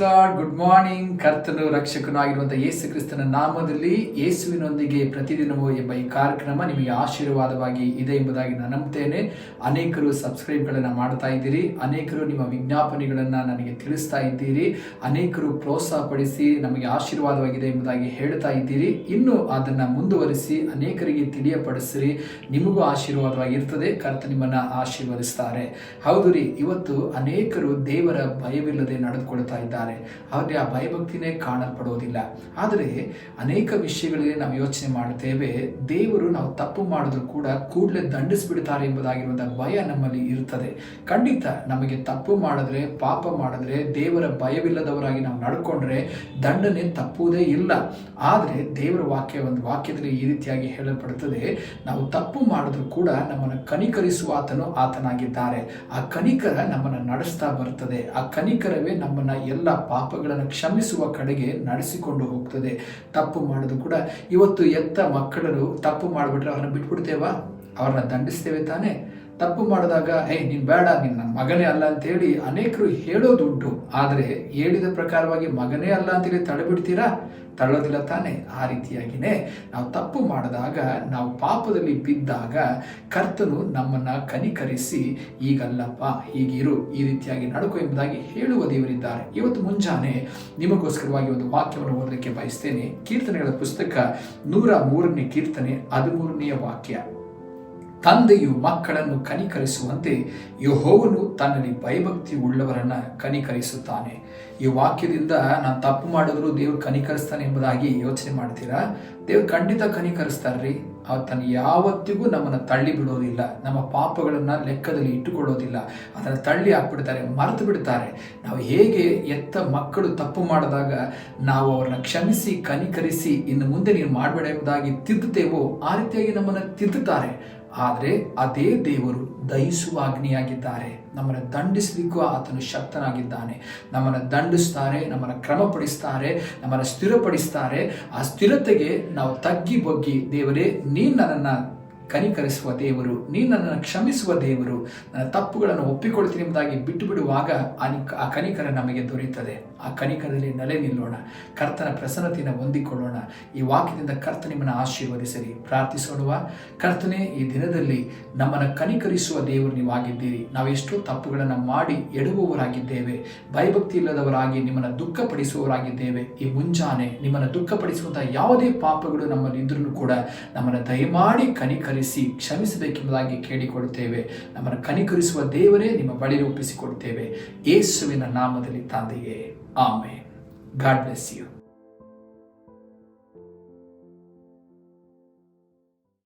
Lord good morning ಕರ್ತನು ರಕ್ಷಕನು ಆಗಿರುವಂತಹ ಯೇಸು ಕ್ರಿಸ್ತನ ನಾಮದಲ್ಲಿ ಯೇಸುವಿನೊಂದಿಗೆ ಪ್ರತಿದಿನವೂ ಎಂಬ ಈ ಕಾರ್ಯಕ್ರಮ ನಿಮಗೆ ಆಶೀರ್ವಾದವಾಗಿ ಇದೆ ಎಂಬುದಾಗಿ ನಾನು ನಂಬ್ತೇನೆ ಅನೇಕರು ಸಬ್ಸ್ಕ್ರೈಬ್ಗಳನ್ನು ಮಾಡ್ತಾ ಇದ್ದೀರಿ. ಅನೇಕರು ನಿಮ್ಮ ವಿಜ್ಞಾಪನೆಗಳನ್ನು ನನಗೆ ತಿಳಿಸ್ತಾ ಇದ್ದೀರಿ. ಅನೇಕರು ಪ್ರೋತ್ಸಾಹಪಡಿಸಿ ನಮಗೆ ಆಶೀರ್ವಾದವಾಗಿದೆ ಎಂಬುದಾಗಿ ಹೇಳ್ತಾ ಇದ್ದೀರಿ. ಇನ್ನು ಅದನ್ನು ಮುಂದುವರಿಸಿ ಅನೇಕರಿಗೆ ತಿಳಿಯಪಡಿಸಿರಿ. ನಿಮಗೂ ಆಶೀರ್ವಾದವಾಗಿರ್ತದೆ. ಕರ್ತ ನಿಮ್ಮನ್ನ ಆಶೀರ್ವದಿಸ್ತಾರೆ. ಹೌದು ರೀ, ಇವತ್ತು ಅನೇಕರು ದೇವರ ಭಯವಿಲ್ಲದೆ ನಡೆದುಕೊಳ್ತಾ ಇದ್ದಾರೆ. ಅವರಿಗೆ ಆ ಭಯಭಕ್ತಿನೇ ಕಾಣಲ್ಪಡೋದಿಲ್ಲ ಆದರೆ ಅನೇಕ ವಿಷಯಗಳಿಗೆ ನಾವು ಯೋಚನೆ ಮಾಡುತ್ತೇವೆ. ದೇವರು ನಾವು ತಪ್ಪು ಮಾಡಿದ್ರು ಕೂಡ ಕೂಡಲೇ ದಂಡಿಸ್ಬಿಡ್ತಾರೆ ಎಂಬುದಾಗಿರುವಂಥ ಭಯ ನಮ್ಮಲ್ಲಿ ಇರುತ್ತದೆ. ಖಂಡಿತ ನಮಗೆ ತಪ್ಪು ಮಾಡಿದ್ರೆ, ಪಾಪ ಮಾಡಿದ್ರೆ, ದೇವರ ಭಯವಿಲ್ಲದವರಾಗಿ ನಾವು ನಡ್ಕೊಂಡ್ರೆ ದಂಡನೆ ತಪ್ಪುವುದೇ ಇಲ್ಲ. ಆದರೆ ದೇವರ ವಾಕ್ಯ ಒಂದು ವಾಕ್ಯದಲ್ಲಿ ಈ ರೀತಿಯಾಗಿ ಹೇಳಲ್ಪಡುತ್ತದೆ. ನಾವು ತಪ್ಪು ಮಾಡಿದ್ರು ಕೂಡ ನಮ್ಮನ್ನು ಕನಿಕರಿಸುವ ಆತನು ಆತನಾಗಿದ್ದಾರೆ. ಆ ಕನಿಕರ ನಮ್ಮನ್ನು ನಡೆಸ್ತಾ ಬರ್ತದೆ ಆ ಕನಿಕರವೇ ನಮ್ಮನ್ನ ಎಲ್ಲ ಪಾಪಗಳನ್ನು ಕ್ಷಮಿಸುವ ಕಡೆಗೆ ನಡೆಸಿಕೊಂಡು ಹೋಗ್ತದೆ. ತಪ್ಪು ಮಾಡೋದು ಕೂಡ. ಇವತ್ತು ಎತ್ತ ಮಕ್ಕಳು ತಪ್ಪು ಮಾಡಿಬಿಟ್ರೆ ಅವ್ರನ್ನ ಬಿಟ್ಬಿಡ್ತೇವಾ? ಅವ್ರನ್ನ ದಂಡಿಸ್ತೇವೆ ತಾನೇ? ತಪ್ಪು ಮಾಡಿದಾಗ ಏ ನೀನು ಬೇಡ, ನಿನ್ನ ಮಗನೇ ಅಲ್ಲ ಅಂತೇಳಿ ಅನೇಕರು ಹೇಳೋದುಂಟು ಆದರೆ ಹೇಳಿದ ಪ್ರಕಾರವಾಗಿ ಮಗನೇ ಅಲ್ಲ ಅಂತೇಳಿ ತಡೆಬಿಡ್ತೀರಾ? ತಳ್ಳೋದಿಲ್ಲ ತಾನೇ. ಆ ರೀತಿಯಾಗಿನೇ ನಾವು ತಪ್ಪು ಮಾಡಿದಾಗ, ನಾವು ಪಾಪದಲ್ಲಿ ಬಿದ್ದಾಗ ಕರ್ತನು ನಮ್ಮನ್ನ ಕನಿಕರಿಸಿ, ಈಗಲ್ಲಪ್ಪ, ಹೀಗಿರು, ಈ ರೀತಿಯಾಗಿ ನಡುಕು ಎಂಬುದಾಗಿ ಹೇಳುವ ದೇವರಿದ್ದಾರೆ. ಇವತ್ತು ಮುಂಜಾನೆ ನಿಮಗೋಸ್ಕರವಾಗಿ ಒಂದು ವಾಕ್ಯವನ್ನು ಓದಲಿಕ್ಕೆ ಬಯಸ್ತೇನೆ. ಕೀರ್ತನೆಗಳ ಪುಸ್ತಕ ನೂರ ಮೂರನೇ ಕೀರ್ತನೆ, ಹದಿಮೂರನೆಯ ವಾಕ್ಯ. ತಂದೆಯು ಮಕ್ಕಳನ್ನು ಕನಿಕರಿಸುವಂತೆ ಯಹೋವನು ತನ್ನಲ್ಲಿ ಭಯಭಕ್ತಿ ಉಳ್ಳವರನ್ನ ಕನಿಕರಿಸುತ್ತಾನೆ. ಈ ವಾಕ್ಯದಿಂದ ನಾನು ತಪ್ಪು ಮಾಡಿದ್ರು ದೇವ್ರು ಕನಿಕರಿಸ್ತಾನೆ ಎಂಬುದಾಗಿ ಯೋಚನೆ ಮಾಡ್ತೀರಾ? ದೇವ್ರು ಖಂಡಿತ ಕನಿಕರಿಸ್ತಾರ್ರಿ. ತನ್ನ ಯಾವತ್ತಿಗೂ ನಮ್ಮನ್ನು ತಳ್ಳಿ ಬಿಡೋದಿಲ್ಲ. ನಮ್ಮ ಪಾಪಗಳನ್ನ ಲೆಕ್ಕದಲ್ಲಿ ಇಟ್ಟುಕೊಳ್ಳೋದಿಲ್ಲ. ಅದನ್ನು ತಳ್ಳಿ ಹಾಕ್ಬಿಡ್ತಾರೆ, ಮರೆತು ಬಿಡ್ತಾರೆ. ನಾವು ಹೇಗೆ ಎತ್ತ ಮಕ್ಕಳು ತಪ್ಪು ಮಾಡಿದಾಗ ನಾವು ಅವ್ರನ್ನ ಕ್ಷಮಿಸಿ, ಕನಿಕರಿಸಿ, ಇನ್ನು ಮುಂದೆ ನೀನು ಮಾಡಬೇಡ ಎಂಬುದಾಗಿ ತಿದ್ದುತ್ತೇವೋ, ಆ ರೀತಿಯಾಗಿ ನಮ್ಮನ್ನು ತಿದ್ದುತ್ತಾರೆ. ಆದರೆ ಅದೇ ದೇವರು ದಯಿಸುವ ಅಗ್ನಿಯಾಗಿದ್ದಾರೆ. ನಮ್ಮನ್ನು ದಂಡಿಸಲಿಕ್ಕೂ ಆತನು ಶಕ್ತನಾಗಿದ್ದಾನೆ. ನಮ್ಮನ್ನು ದಂಡಿಸ್ತಾರೆ, ನಮ್ಮನ್ನು ಕ್ರಮಪಡಿಸ್ತಾರೆ, ನಮ್ಮನ್ನು ಸ್ಥಿರಪಡಿಸ್ತಾರೆ. ಆ ಸ್ಥಿರತೆಗೆ ನಾವು ತಗ್ಗಿ ಬಗ್ಗಿ ದೇವರೇ, ನೀನು ನನ್ನನ್ನು ಕನಿಕರಿಸುವ ದೇವರು, ನೀನು ನನ್ನನ್ನು ಕ್ಷಮಿಸುವ ದೇವರು, ನನ್ನ ತಪ್ಪುಗಳನ್ನು ಒಪ್ಪಿಕೊಳ್ತೀನಿ ಎಂಬುದಾಗಿ ಬಿಟ್ಟು ಬಿಡುವಾಗ ಆ ಕನಿಕರ ನಮಗೆ ದೊರೆಯುತ್ತದೆ. ಆ ಕನಿಕರದಲ್ಲಿ ನೆಲೆ ನಿಲ್ಲೋಣ. ಕರ್ತನ ಪ್ರಸನ್ನತೆಯನ್ನು ಹೊಂದಿಕೊಳ್ಳೋಣ. ಈ ವಾಕ್ಯದಿಂದ ಕರ್ತ ನಿಮ್ಮನ್ನು ಆಶೀರ್ವದಿಸಲಿ ಪ್ರಾರ್ಥಿಸೋಣವ. ಕರ್ತನೆ, ಈ ದಿನದಲ್ಲಿ ನಮ್ಮನ್ನು ಕನಿಕರಿಸುವ ದೇವರು ನೀವಾಗಿದ್ದೀರಿ. ನಾವೆಷ್ಟೋ ತಪ್ಪುಗಳನ್ನು ಮಾಡಿ ಎಡುವವರಾಗಿದ್ದೇವೆ ಭಯಭಕ್ತಿ ಇಲ್ಲದವರಾಗಿ ನಿಮ್ಮನ್ನು ದುಃಖಪಡಿಸುವವರಾಗಿದ್ದೇವೆ. ಈ ಮುಂಜಾನೆ ನಿಮ್ಮನ್ನು ದುಃಖಪಡಿಸುವಂತಹ ಯಾವುದೇ ಪಾಪಗಳು ನಮ್ಮಲ್ಲಿ ಇದ್ರೂ ಕೂಡ ನಮ್ಮನ್ನು ದಯಮಾಡಿ ಕನಿಕರಿಸಿ ಕ್ಷಮಿಸಬೇಕೆಂಬುದಾಗಿ ಕೇಳಿಕೊಡುತ್ತೇವೆ. ನಮ್ಮನ್ನು ಕನಿಕರಿಸುವ ದೇವರೇ ನಿಮ್ಮ ಬಳಿ ರೂಪಿಸಿಕೊಡುತ್ತೇವೆ. ಯೇಸುವಿನ ನಾಮದಲ್ಲಿ ತಂದೆಯೇ. ಆಮೆ ಗಾಡ್ ಬ್ಲೆಸ್ ಯು.